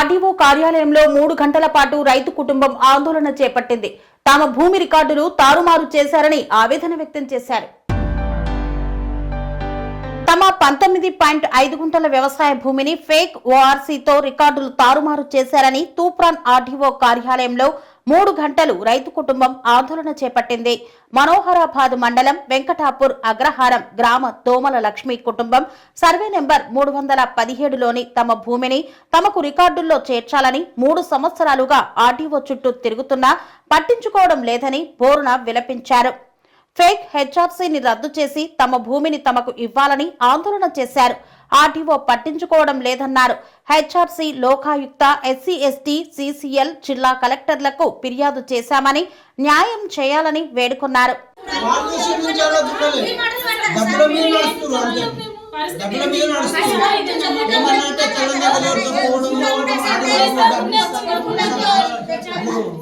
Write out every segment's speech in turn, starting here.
RDO కార్యాలయంలో మూడు గంటల పాటు రైతు కుటుంబం ఆందోళన చేపట్టింది. తమ భూమి రికార్డులు తారుమారు చేశారని ఆవేదన వ్యక్తం చేశారు. తమ పంతొమ్మిది పాయింట్ ఐదు గుంటల వ్యవసాయ భూమిని ఫేక్ ఓఆర్సీతో రికార్డులు తారుమారు చేశారని తూప్రాన్ ఆర్డీఓ కార్యాలయంలో మూడు గంటలు రైతు కుటుంబం ఆందోళన చేపట్టింది. మనోహరాబాద్ మండలం వెంకటాపూర్ అగ్రహారం గ్రామ తోమల లక్ష్మి కుటుంబం సర్వే నెంబర్ మూడు వందల పదిహేడులోని తమ భూమిని తమకు రికార్డుల్లో చేర్చాలని మూడు సంవత్సరాలుగా ఆర్టీఓ చుట్టూ తిరుగుతున్నా పట్టించుకోవడం లేదని బోరున విలపించారు. ఫేక్ హెచ్ఆర్సీని రద్దు చేసి తమ భూమిని తమకు ఇవ్వాలని ఆందోళన చేశారు. ఆర్టీఓ పట్టించుకోవడం లేదన్నారు. HRC Lokayukta SC ST CCL జిల్లా కలెక్టర్లకు ఫిర్యాదు చేశామని న్యాయం చేయాలని వేడుకున్నారు.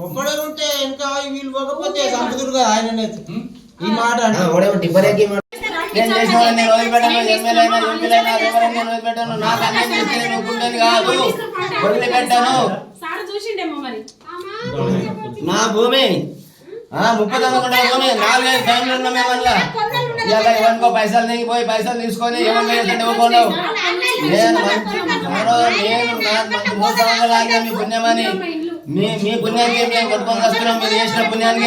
ఒక్కడే ఉంటే ఇంకా వీళ్ళు పోకపోతే కదా ఈ మాట అంటే నేను చేసిన వాళ్ళని వదిలిపెట్టను ఎమ్మెల్యే అయినా ఎంపీలు అయినా ఎవరైనా నేను వదిలిపెట్టాను నాకు చేస్తే నేను ఒప్పుకునేది కాదు. వదిలిపెట్టాను. సార్ చూసిండేమో మరి. నా భూమి. ఆ ముప్పై తొమ్మిది భూమి. నాలుగైదు ఫ్యామిలీ ఉన్నాం ఇవాళ ఎవరికో పైసలు దిగిపోయి పైసలు తీసుకొని ఇవ్వకుండా నేను మంచి నేను మూడు సంవత్సరాలు ఆగిన మీ పుణ్యమని. మీ మీ పుణ్యానికి మేము కొట్టుకొని వస్తున్నాం మీరు చేసిన పుణ్యానికి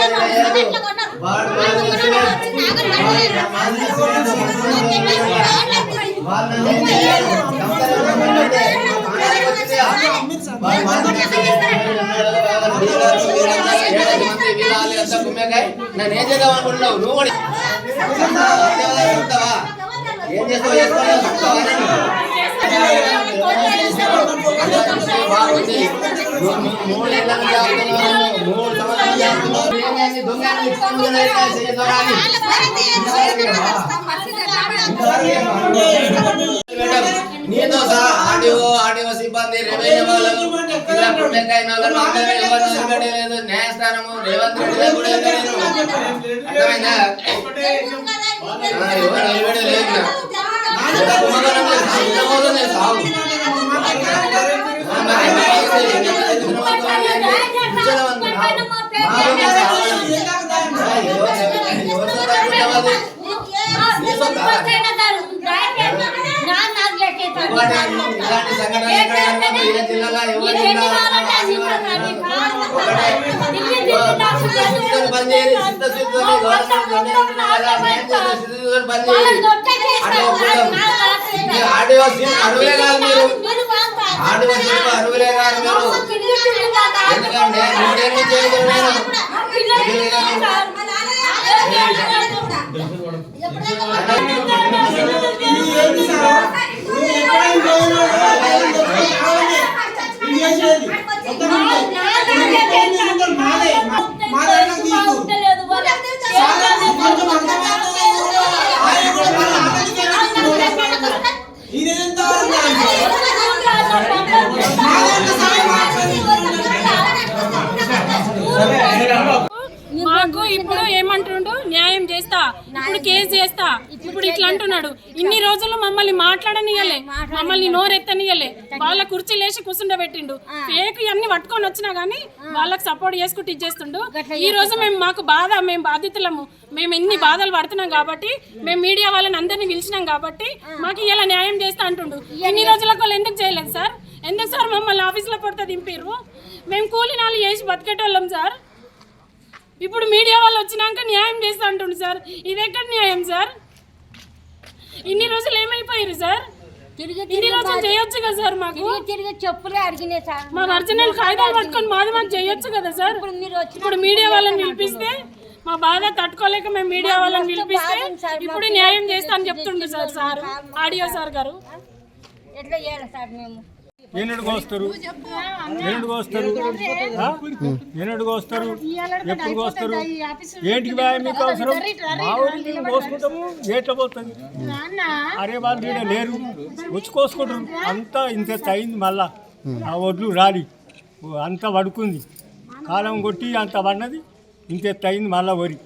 నన్ను ఏం చేద్దాం అనుకుంటున్నావు నువ్వు కూడా ఏం చేస్తావు నీతో సహా ఆడియో ఆడియో సిబ్బంది రెవెన్యూ వాళ్ళను ఇలా అందరూ ఎవరు నిలబడలేదు న్యాయస్థానము రేవంత్ రెడ్డి గారు కూడా వెళ్ళలేదు అర్థమైందా? ఆ, ఎవరు నిలబడలేదు ఇలాంటి సంఘటన జిల్లాలో ఎవరు జిల్లా సిద్ధం బంద్ చేయాలి సిద్ధ సిద్ధం గవర్నమెంట్ బంద్ చేయాలి సీన్ అరువులే కాదు. మీరు ఆడియో సీన్ అరువులే కాదు మీరు ఎందుకంటే మూడేళ్ళ నుంచి ఏమంటుండు? న్యాయం చేస్తా. ఇప్పుడు కేసు చేస్తా. ఇప్పుడు ఇట్లా అంటున్నాడు. ఇన్ని రోజులు మమ్మల్ని మాట్లాడనియలే మమ్మల్ని నోరెత్తనియలే వాళ్ళ కుర్చీ లేచి కూర్చుండబెట్టిండు ఫేక్ అన్ని పట్టుకొని వచ్చినా గానీ వాళ్ళకి సపోర్ట్ చేసుకుంటూ ఇచ్చేస్తుండు ఈ రోజు మేము మాకు బాధ మేము బాధితులము. మేము ఎన్ని బాధలు పడుతున్నాం కాబట్టి మేము మీడియా వాళ్ళని అందరినీ పిలిచినాం కాబట్టి మాకు ఇలా న్యాయం చేస్తా అంటుండు. ఇన్ని రోజులకు వాళ్ళు ఎందుకు చేయలేదు సార్? ఎందుకు సార్ మమ్మల్ని ఆఫీస్లో పడితే దింపిర్రు? మేము కూలి నాలు చేసి బతికేటోళ్ళం సార్. ఇప్పుడు మీడియా వాళ్ళు వచ్చినాక న్యాయం చేస్తా అంటుండు సార్. ఇది ఎక్కడ న్యాయం సార్? ఇన్ని రోజులు ఏమైపోయారు సార్? ఇన్ని రోజులు చేయొచ్చు కదా సార్ మాకు? తిరిగి చెప్పులే అడిగినే సార్. మా ఒరిజినల్ కాగితాలు పట్టుకొని మాది మాకు చేయొచ్చు కదా సార్? ఇప్పుడు మీడియా వాళ్ళని పిలిపిస్తే మా బాధ తట్టుకోలేక మేము మీడియా వాళ్ళని పిలిపిస్తే ఇప్పుడు న్యాయం చేస్తా అని చెప్తుండు సార్ సార్ ఆడియో సార్ గారు. ఎట్లా చేయాలి సార్ మేము? ఎన్నిటికి వస్తారు ఎన్నిటికి వస్తారు ఆ? ఎన్నిటికి వస్తారు ఎప్పుడు వస్తారు ఏంటికి భయ? మీకు అవసరం? మా ఊరికి కోసుకుంటాము ఏట్లా పోతుంది. అరే వాళ్ళు ఈడ లేరు. వచ్చి కోసుకుంటారు. అంతా ఇంత అయింది మళ్ళా. ఆ ఒడ్లు రాలి. అంతా పడుకుంది కాలం కొట్టి అంత పడినది. ఇంత అయింది మళ్ళా వరి.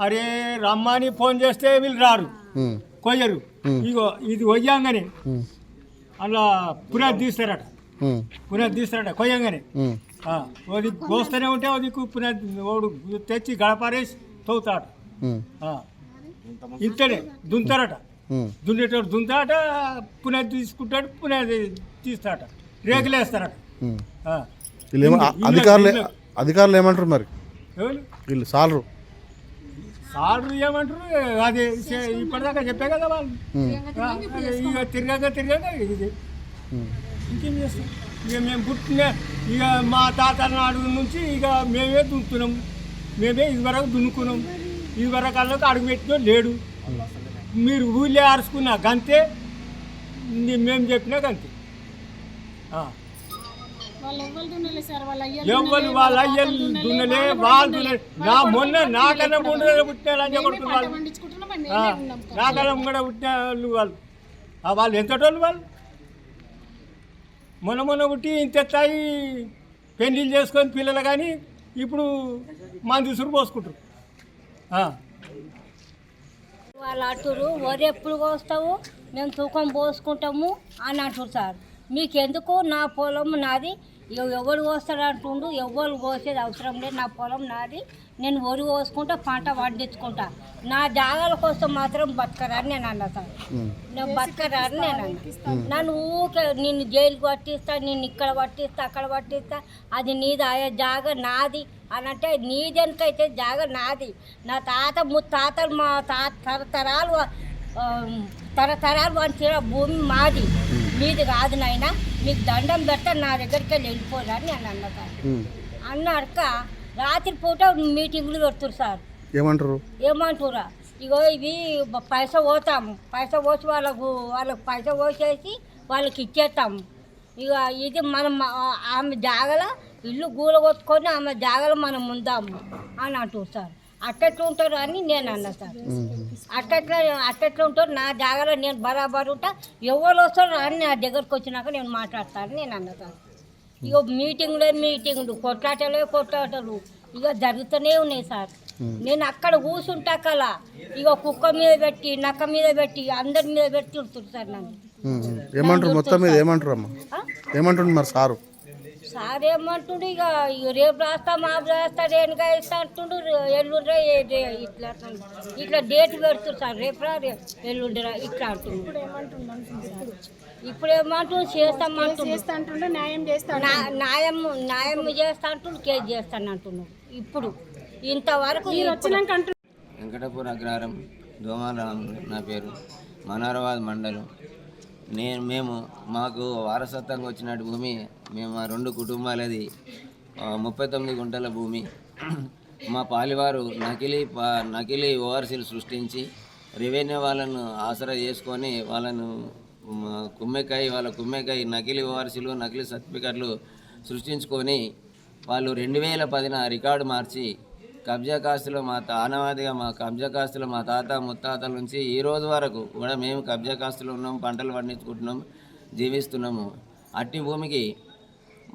అరే రమ్మని ఫోన్ చేస్తే వీళ్ళు రారు. కొయ్యరు. ఇగో ఇది వయ్యాంగానే అలా పురా తీస్తారట. పునాది తీస్తాడట కొయ్యంగానే. దిక్కు కోస్తూనే ఉంటే దిక్కు పునాది ఓడు తెచ్చి గడపారేసి ఆ. ఇంతనే దుంతారట దున్నేటోడు దుంతాట పునాది తీసుకుంటాడు పునాది తీస్తాట ఇల్లు- అధికారులు అధికారులు ఏమంటారు మరి? వీళ్ళు సాలరు. సార్లు ఏమంటారు? అది ఇప్పటిదాకా చెప్పే కదా వాళ్ళు. ఇక తిరగక తిరగక ఇది ఇంకేం చేస్తాం? ఇక మేము పుట్టిన ఇక మా తాతల నాడు నుంచి ఇక మేమే దున్నుతున్నాం. మేమే ఇదివరకు దున్నుకున్నాం. ఇదివరకు అల్లకు అడుగు పెట్టినా లేడు. మీరు ఊళ్ళే అరుచుకున్నా గంతే. మేము చెప్పినా గంతే. ఆ. వాళ్ళు అయ్యలు దున్నలే వాళ్ళు దున్నలే నా మొన్న నాకన్నా ముందు పుట్టిన లంజ కొడుకులు వాళ్ళు? పండించుకుంటున్నాం మేము ఆ, మేమే ఉన్నాం నాకన్నా కూడా పుట్టిన వాళ్ళు వాళ్ళు. ఆ, వాళ్ళు ఎంతటోళ్ళు వాళ్ళు? మొన్న మొన్న పుట్టి ఇంత ఎత్తాయి పెళ్ళిళ్ళు చేసుకొని పిల్లలు కానీ ఇప్పుడు మంది ఉసురు పోసుకుంటారు. ఆ. వాళ్ళు అంటారు వరి ఎప్పుడు కోస్తావు? మేము తూకం పోసుకుంటాము అని అంటారు సార్. మీకెందుకు? నా పొలం నాది ఎవరు కోస్తారు అంటుండు ఎవరు కోసేది అవసరం లేదు నా పొలం నాది నేను వరి కోసుకుంటా పంట పండించుకుంటా. నా జాగాల కోసం మాత్రం బతకరని నేను అన్నా సార్. నేను బతకరని నేను అన్నా. నన్ను ఊకే నిన్ను జైలుకి పట్టిస్తా నిన్ను ఇక్కడ పట్టిస్తా అక్కడ పట్టిస్తా అది నీది ఆయా జాగ నాది అని అంటే నీదెనకైతే జాగ నాది. నా తాత ముత్తాతలు మా తాత తరతరాలు తరతరాలు వంచిన భూమి మాది. మీది కాదు నాయన మీకు దండం పెడతా నా దగ్గరికి వెళ్ళి వెళ్ళిపోరని నేను అన్నా సార్ ఉమ్. అన్నాక రాత్రిపూట మీటింగ్లు పెడుతురు సార్. ఏమంటారు? ఏమంటురా? ఇగో ఇవి పైసా పోతాము. పైసా పోసి వాళ్ళకు వాళ్ళకు పైసా పోసేసి వాళ్ళకి ఇచ్చేస్తాము. ఇక ఇది మనం ఆమె జాగల ఇల్లు గూల కొట్టుకొని ఆమె జాగలో మనం ఉందాము అని అంటారు సార్. అట్టెట్లు ఉంటారు అని నేను అన్నా సార్. అట్టెట్లా అట్టెట్లు ఉంటారు నా జాగలో నేను బరాబర్ ఉంటా. ఎవరు వస్తారో అని నా దగ్గరకు వచ్చినాక నేను మాట్లాడతాను నేను అన్నా సార్. ఇక మీటింగ్లే మీటింగ్లు కొట్లాటలే కొట్లాటలు ఇక జరుగుతూనే ఉన్నాయి సార్. నేను అక్కడ కూర్చుంటా కలా ఇక కుక్క మీద పెట్టి నక్క మీద పెట్టి అందరి మీద పెట్టి తిడుతుంది సార్ నన్ను. ఏమంటారు? మొత్తం మీద ఏమంటారు అమ్మ? ఏమంటుంది మరి సారు? సార్ ఏమంటుండు ఇక రేపు రాస్తా మాపు రాస్తా రేణుగా ఇస్తా అంటుండు. ఎల్లుండ్రా ఇట్లా. ఇట్లా డేట్ పెడుతుంది సార్ రేపు రా రే- ఎల్లుండిరా ఇట్లా అంటుండు. ఇప్పుడు ఏమంటుండు చేస్తామంటుండు. చేస్తా అంటుండే న్యాయం చేస్తా న్యాయం న్యాయం చేస్తా అంటుండు కేసు చేస్తాను అంటున్నాడు ఇప్పుడు ఇంతవరకు వెంకటపూర్ అగ్రహారం దోమాల నా పేరు. మనోహరాబాద్ మండలం. నేను మేము మాకు వారసత్వంగా వచ్చినట్టు భూమి మేము ఆ రెండు కుటుంబాలది ముప్పై తొమ్మిది గుంటల భూమి. మా పాలివారు నకిలీ నకిలీ ఓఆర్సీలు సృష్టించి రెవెన్యూ వాళ్ళను ఆసరా చేసుకొని వాళ్ళను కుమ్మెకాయ వాళ్ళ కుమ్మెకాయ నకిలీ ఓఆర్సీలు నకిలీ సర్టిఫికెట్లు సృష్టించుకొని వాళ్ళు రెండు వేల పదిన రికార్డు మార్చి కబ్జాకాస్తులు మా తానవాదిగా మా కబ్జాకాస్తులు మా తాత ముత్తాతల నుంచి ఈ రోజు వరకు కూడా మేము కబ్జాకాస్తులు ఉన్నాం పంటలు పండించుకుంటున్నాం జీవిస్తున్నాము. అట్టి భూమికి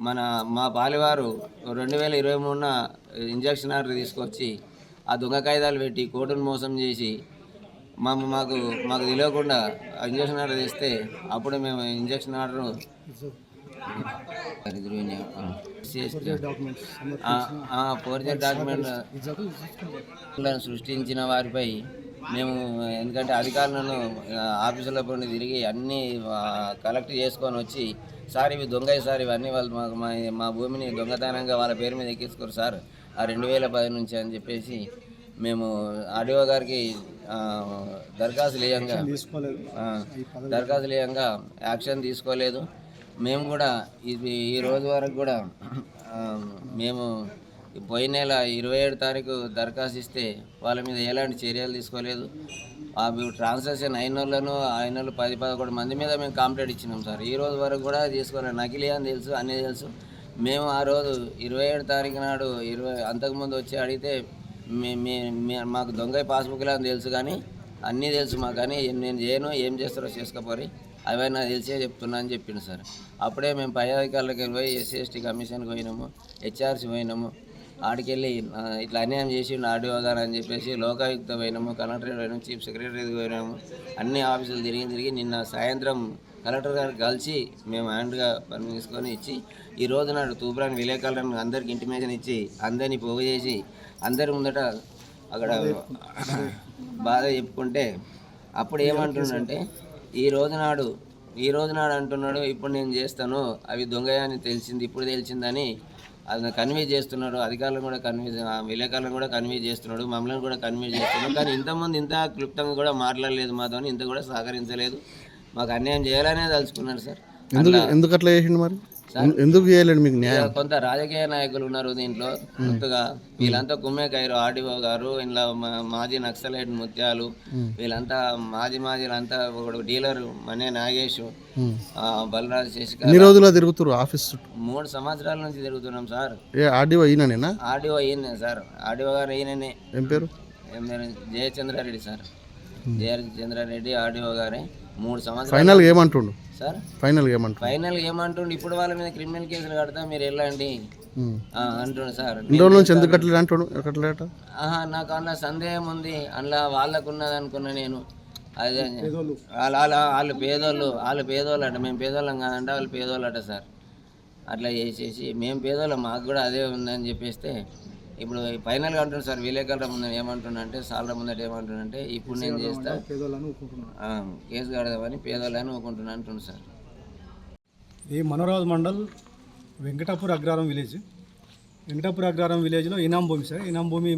మన మా పాలివారు రెండు వేల ఇరవై మూడున ఇంజక్షన్ ఆర్డర్ తీసుకొచ్చి ఆ దొంగ కాయిదాలు పెట్టి కోర్టును మోసం చేసి మా మాకు మాకు తెలియకుండా ఇంజక్షన్ ఆర్డర్ తెస్తే అప్పుడు మేము ఇంజక్షన్ ఆర్డర్ ఫోర్జర్ డాక్యుమెంట్ సృష్టించిన వారిపై మేము ఎందుకంటే అధికారులను ఆఫీసుల పని తిరిగి అన్నీ కలెక్ట్ చేసుకొని వచ్చి సార్ ఇవి దొంగ సార్ ఇవన్నీ వాళ్ళు మాకు మా మా భూమిని దొంగతనంగా వాళ్ళ పేరు మీద ఎక్కించుకోరు సార్. ఆ రెండు వేల పది నుంచి అని చెప్పేసి మేము ఆర్డీఓ గారికి దరఖాస్తు లేయంగా దరఖాస్తు లేయంగా యాక్షన్ తీసుకోలేదు. మేము కూడా ఇది ఈ రోజు వరకు కూడా మేము పోయిన నెల ఇరవై ఏడు తారీఖు దరఖాస్తు ఇస్తే వాళ్ళ మీద ఎలాంటి చర్యలు తీసుకోలేదు. అవి ట్రాన్సాక్షన్ అయిన వాళ్ళను అయిన వాళ్ళు పది పదకొండు మంది మీద మేము కంప్లైంట్ ఇచ్చినాం సార్. ఈ రోజు వరకు కూడా తీసుకోలేదు నకిలీ అని తెలుసు అన్నీ తెలుసు. మేము ఆ రోజు ఇరవై ఏడు తారీఖు నాడు ఇరవై అంతకుముందు వచ్చి అడిగితే మే మే- మాకు దొంగ పాస్బుక్లు అని తెలుసు కానీ అన్నీ తెలుసు మాకు కానీ నేను చేయను ఏం చేస్తారో చేసుకోపోరి. అవన్నీ నాకు తెలిసే చెప్తున్నా అని చెప్పిండు సార్. అప్పుడే మేము పై అధికారులకు పోయి ఎస్సీ ఎస్టీ కమిషన్కి పోయినాము హెచ్ఆర్సీ పోయినాము. ఆడికెళ్ళి ఇట్లా అన్యాయం చేసి ఆడియో గారు అని చెప్పేసి లోకాయుక్త పోయినాము కలెక్టరేట్ పోయినాము చీఫ్ సెక్రటరీ పోయినాము. అన్ని ఆఫీసులు తిరిగి తిరిగి నిన్న సాయంత్రం కలెక్టర్ గారు కలిసి మేము హ్యాండ్గా పని తీసుకొని ఇచ్చి ఈ రోజు నాడు తూప్రాన్ విలేకరులను అందరికి ఇంటిమేషన్ ఇచ్చి అందరినీ పోగు చేసి అందరి ముందట అక్కడ బాధ చెప్పుకుంటే అప్పుడు ఏమంటుండంటే ఈ రోజు నాడు ఈ రోజు నాడు అంటున్నాడు ఇప్పుడు నేను చేస్తాను అవి దొంగయని తెలిసింది ఇప్పుడు తెలిసిందని అది కన్వీన్స్ చేస్తున్నాడు అధికారులను కూడా కన్వీన్స్ విలేకరులను కూడా కన్వీన్స్ చేస్తున్నాడు మమ్మల్ని కూడా కన్వీన్స్ చేస్తున్నాడు కానీ ఇంతకుముందు ఇంత క్లుప్తంగా కూడా మాట్లాడలేదు మాతో ఇంత కూడా సహకరించలేదు. మాకు అన్యాయం చేయాలనే తలుచుకున్నాడు సార్. ఎందుకు ఎందుకు అట్లా చేసిండు మరి? ఎందుకు చేయలేడు మీకు న్యాయం? కొంత రాజకీయ నాయకులు ఉన్నారు దీంట్లో. కొత్తగా వీళ్ళంతా కుమ్మేకాయరు ఆర్డీఓ గారు ఇలా మా- మాజీ నక్సలైట్ ముత్యాలు వీళ్ళంతా మాజీ మాజీలంతా ఒకడు డీలర్ మనే నాగేష్ బలరాజ్ శశికళ ఎన్ని రోజులు తిరుగుతురు ఆఫీస్ మూడు సంవత్సరాల నుంచి తిరుగుతున్నాం సార్. ఏ ఆర్డీఓ ఈయననేనా? ఆర్డీఓ ఈయనే సార్. ఆర్డీఓ గారు ఈయననే. ఏం పేరు? ఏం పేరు? జయచంద్రారెడ్డి సార్. జయ చంద్రారెడ్డి ఆర్డీఓ గారే. మూడు సంవత్సరాలు ఫైనల్గా ఏమంటుండు? సార్? ఫైనల్గా ఏమంటుండు? ఫైనల్ ఏమంటుండు? ఇప్పుడు వాళ్ళ మీద క్రిమినల్ కేసులు కడతా మీరు వెళ్ళండి. ఆ, అంటుండు సార్. ఇన్ని రోజుల నుంచి ఎందుకు కట్టలేదు అంటాడు? కట్టలేట? ఆహా, నాకు అందులో సందేహం ఉంది. అందులో వాళ్ళకు ఉన్నది అనుకున్నా నేను. అదే వాళ్ళ వాళ్ళ వాళ్ళు పేదోళ్ళు వాళ్ళు పేదోళ్ళు అట. మేము పేదోళ్ళం కాదంటే వాళ్ళు పేదోళ్ళు అట సార్. అట్లా చేసేసి మేము పేదోళ్ళం మాకు కూడా అదే ఉందని చెప్పేస్తే ఇప్పుడు ఫైనల్గా అంటున్నాను సార్ విలేకరుల ముందు ఏమంటున్నా అంటే సాలర ముందట ఏమంటున్నా అంటే ఇప్పుడు నేను చేస్తా. ఆ, కేసు కడదామని పేదోళ్ళని ఊకుంటున్నా అంటున్నాను సార్. ఈ మనోరాజ్ మండల్ వెంకటాపూర్ అగ్రహారం విలేజ్. వెంకటాపూర్ అగ్రహారం విలేజ్లో ఇనాం భూమి సార్. ఇనాం భూమి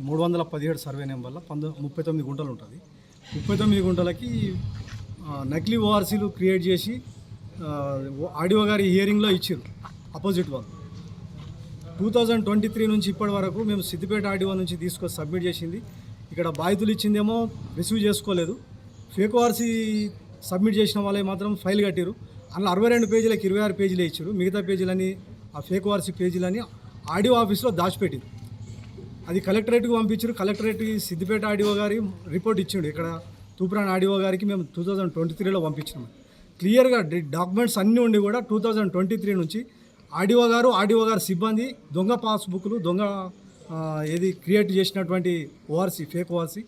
మూడు వందల పదిహేడు సర్వే నెంబర్లో పంతొ ముప్పై తొమ్మిది గుంటలు ఉంటుంది. ముప్పై తొమ్మిది గుంటలకి నకిలీ ఓఆర్సీలు క్రియేట్ చేసి ఆ, ఆడియో గారి హియరింగ్లో ఇచ్చారు అపోజిట్ వాళ్ళు. టూ థౌజండ్ ట్వంటీ త్రీ నుంచి ఇప్పటి వరకు మేము సిద్దిపేట ఆర్డీఓ నుంచి తీసుకొని సబ్మిట్ చేసింది. ఇక్కడ బాధితులు ఇచ్చిందేమో రిసీవ్ చేసుకోలేదు. ఫేక్ ఆర్సీ సబ్మిట్ చేసిన వాళ్ళే మాత్రం ఫైల్ కట్టారు అందులో అరవై రెండు పేజీలకు ఇరవై ఆరు పేజీలే ఇచ్చారు మిగతా పేజీలని ఆ ఫేక్ ఆర్సీ పేజీలని ఆడియో ఆఫీస్లో దాచిపెట్టింది అది కలెక్టరేట్కి పంపించారు కలెక్టరేట్కి సిద్దిపేట ఆడియో గారి రిపోర్ట్ ఇచ్చిండు. ఇక్కడ తూప్రాన్ ఆడియో గారికి మేము టూ థౌజండ్ ట్వంటీ త్రీలో పంపించినాం. క్లియర్గా డాక్యుమెంట్స్ అన్నీ ఉండి కూడా టూ థౌజండ్ ట్వంటీ త్రీ నుంచి ఆడియో గారు ఆడియో గారు సిబ్బంది దొంగ పాస్బుక్లు దొంగ ఏది క్రియేట్ చేసినటువంటి ఓఆర్సీ ఫేక్ ఓఆర్సీ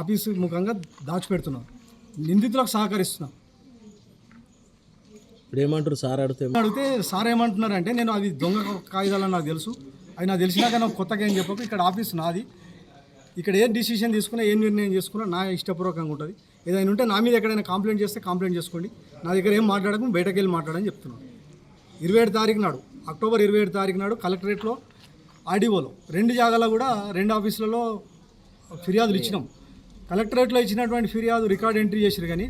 ఆఫీసు ముఖంగా దాచిపెడుతున్నాం. నిందితులకు సహకరిస్తున్నాం. ఇప్పుడు ఏమంటారు సార్ అడిగితే? అడిగితే సార్ ఏమంటున్నారంటే నేను అది దొంగ కాగితాలని నాకు తెలుసు. అది నాకు తెలిసినాక నాకు కొత్తగా ఏం చెప్పకు. ఇక్కడ ఆఫీస్ నాది. ఇక్కడ ఏ డిసిషన్ తీసుకున్నా ఏ నిర్ణయం చేసుకున్నా నా ఇష్టపూర్వకంగా ఉంటుంది. ఏదైనా ఉంటే నా మీద ఎక్కడైనా కంప్లైంట్ చేస్తే కంప్లైంట్ చేసుకోండి. నా దగ్గర ఏం మాట్లాడకు బయటకు వెళ్ళి మాట్లాడని చెప్తున్నాను ఇరవై ఏడు తారీఖు నాడు అక్టోబర్ ఇరవై ఏడు తారీఖు నాడు కలెక్టరేట్లో ఆర్డీఓలో రెండు జాగాలో కూడా రెండు ఆఫీసులలో ఫిర్యాదులు ఇచ్చినాం. కలెక్టరేట్లో ఇచ్చినటువంటి ఫిర్యాదు రికార్డ్ ఎంట్రీ చేసిరు కానీ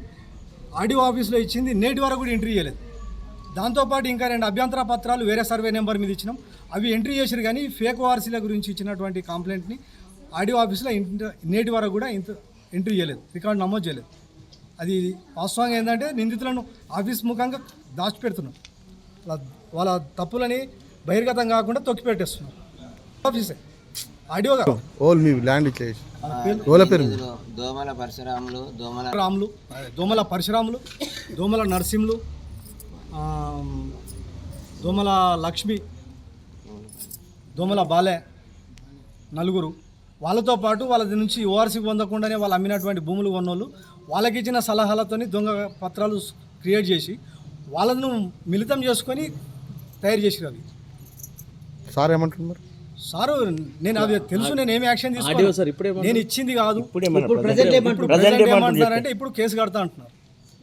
ఆర్డీఓ ఆఫీస్లో ఇచ్చింది నేటి వరకు కూడా ఎంట్రీ చేయలేదు. దాంతోపాటు ఇంకా రెండు అభ్యంతర పత్రాలు వేరే సర్వే నెంబర్ మీద ఇచ్చినాం. అవి ఎంట్రీ చేసిరు కానీ ఫేక్ వారసీల గురించి ఇచ్చినటువంటి కంప్లైంట్ని ఆర్డీఓ ఆఫీస్లో నేటి వరకు కూడా ఇంత ఎంట్రీ చేయలేదు రికార్డు నమోదు చేయలేదు. అది వాస్తవంగా ఏంటంటే నిందితులను ఆఫీస్ ముఖంగా దాచిపెడుతున్నాం. వాళ్ళ తప్పులని బహిర్గతం కాకుండా తొక్కిపెట్టేస్తున్నాం. ఆఫీసే. ఆడియోగా ఓల్ మీ ల్యాండ్ ఇచ్చేసి. ఓల పేరు మీద. ఇందులో దోమల పరశురాములు దోమల రాములు దోమల పరశురాములు దోమల నరసింహులు ఆ, దోమల లక్ష్మి దోమల బాలే నలుగురు. వాళ్ళతో పాటు వాళ్ళ నుంచి ఓఆర్సీ పొందకుండానే వాళ్ళు అమ్మినటువంటి భూములు కొన్నోళ్ళు. వాళ్ళకి ఇచ్చిన సలహాలతోని దొంగ పత్రాలు క్రియేట్ చేసి వాళ్ళను మిళితం చేసుకొని తయారు చేసిరు అవి సార్ ఏమంటున్నారు సారు నేను అది తెలుసు నేను ఏమి యాక్షన్ ఆడియో తీసుకోను సార్ ఇప్పుడే నేను ఇచ్చింది కాదు. ఏమన్నారు ఇప్పుడు ప్రజెంట్ ఏమంటున్నారంటే ఇప్పుడు కేసు కడతా అంటున్నారు.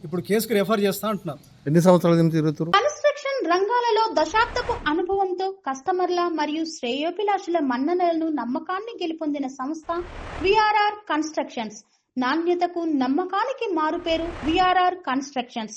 ఇప్పుడు కేసుకి రెఫర్ చేస్తా అంటున్నారు. ఎన్ని సంవత్సరాల నుంచి తిరుగుతురు కన్స్ట్రక్షన్ రంగాలలో దశాబ్దపు అనుభవంతో కస్టమర్ల మరియు శ్రేయోభిలాషుల మన్ననలను నమ్మకాన్ని గెలుపొందిన సంస్థ విఆర్ఆర్ కన్స్ట్రక్షన్స్. నాణ్యతకు నమ్మకానికి మారుపేరు VRR constructions.